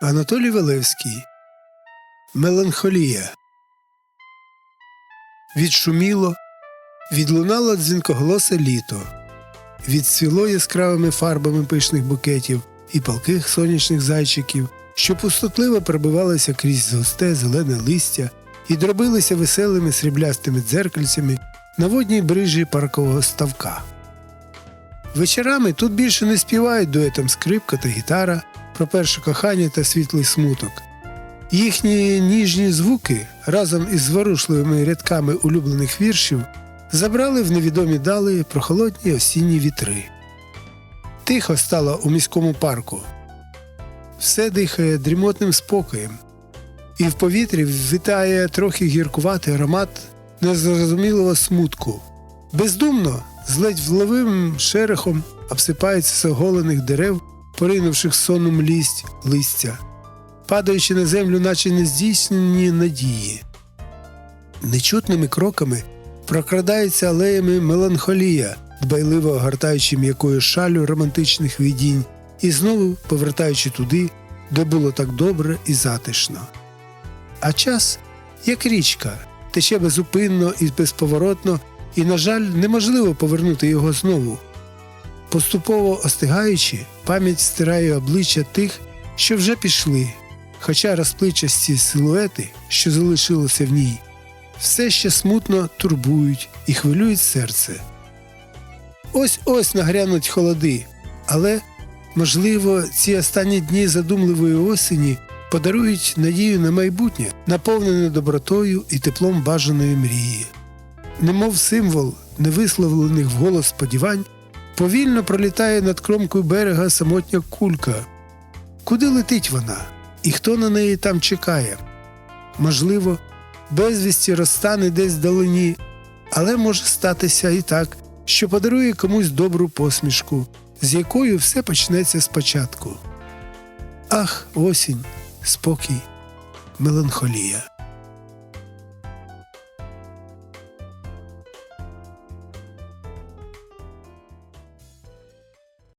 Анатолій Велевський Меланхолія. Відшуміло, відлунало дзвінкоголосе літо, відцвіло яскравими фарбами пишних букетів і палких сонячних зайчиків, що пустотливо пробивалися крізь густе зелене листя і дробилися веселими сріблястими дзеркальцями на водній брижі паркового ставка. Вечорами тут більше не співають дуетом скрипка та гітара про перше кохання та світлий смуток. Їхні ніжні звуки разом із зворушливими рядками улюблених віршів забрали в невідомі дали прохолодні осінні вітри. Тихо стало у міському парку. Все дихає дрімотним спокоєм, і в повітрі вітає трохи гіркуватий аромат незрозумілого смутку. Бездумно, з ледь вловим шерехом обсипається оголених дерев, поринувших соннум лість листя, падаючи на землю, наче нездійснені надії. Нечутними кроками прокрадається алеями меланхолія, дбайливо огортаючи м'якою шалю романтичних видінь і знову повертаючи туди, де було так добре і затишно. А час, як річка, тече безупинно і безповоротно, і, на жаль, неможливо повернути його знову. Поступово остигаючи, пам'ять стирає обличчя тих, що вже пішли, хоча розпливчасті силуети, що залишилося в ній, все ще смутно турбують і хвилюють серце. Ось ось нагрянуть холоди, але, можливо, ці останні дні задумливої осені подарують надію на майбутнє, наповнене добротою і теплом бажаної мрії. Немов символ невисловлених вголос сподівань, повільно пролітає над кромкою берега самотня кулька. Куди летить вона? І хто на неї там чекає? Можливо, безвісті розтане десь вдалині, але може статися і так, що подарує комусь добру посмішку, з якою все почнеться спочатку. Ах, осінь, спокій, меланхолія.